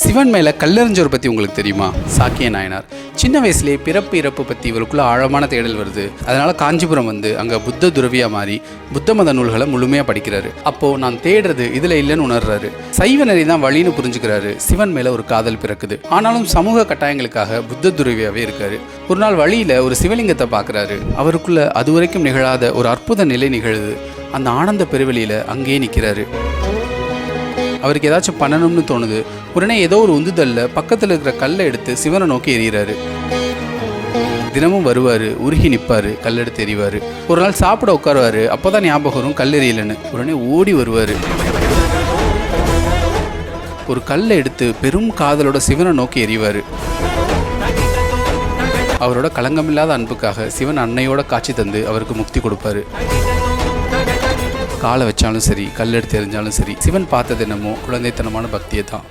சிவன் மேலே கல்லறிஞர் பற்றி உங்களுக்கு தெரியுமா? சாக்கிய நாயனார். சின்ன வயசுலேயே பிறப்பு இறப்பு பற்றி இவருக்குள்ள ஆழமான தேடல் வருது. அதனால காஞ்சிபுரம் வந்து அங்கே புத்த துறவியாக மாறி புத்த மத நூல்களை முழுமையாக படிக்கிறாரு. அப்போ நான் தேடுறது இதில் இல்லைன்னு உணர்றாரு. சைவ நெறி தான் வழின்னு புரிஞ்சுக்கிறாரு. சிவன் மேலே ஒரு காதல் பிறக்குது. ஆனாலும் சமூக கட்டாயங்களுக்காக புத்த துறவியாகவே இருக்காரு. ஒரு நாள் வழியில் ஒரு சிவலிங்கத்தை பார்க்குறாரு அவருக்குள்ள அதுவரைக்கும் நிகழாத ஒரு அற்புத நிலை நிகழுது. அந்த ஆனந்த பெருவெளியில் அங்கேயே நிற்கிறாரு அவருக்கு ஏதாச்சும் பண்ணணும்னு தோணுது உடனே ஏதோ ஒரு உந்துதல்ல பக்கத்தில் இருக்கிற கல்லை எடுத்து சிவனை நோக்கி எறிகிறாரு. தினமும் வருவார் உருகி நிற்பார் கல்லெடுத்து எறிவார். ஒரு நாள் சாப்பிட உட்காருவார் அப்போ தான் ஞாபகம் வரும் கல் எறியலைன்னு உடனே ஓடி வருவார். ஒரு கல்லை எடுத்து பெரும் காதலோட சிவனை நோக்கி எறிவார். அவரோட களங்கமில்லாத அன்புக்காக சிவன் அன்னையோட காட்சி தந்து அவருக்கு முக்தி கொடுப்பாரு. காலை வச்சாலும் சரி கல் எடுத்து எறிஞ்சாலும் சரி சிவன் பார்த்தது என்னமோ குழந்தைத்தனமான பக்தியை தான்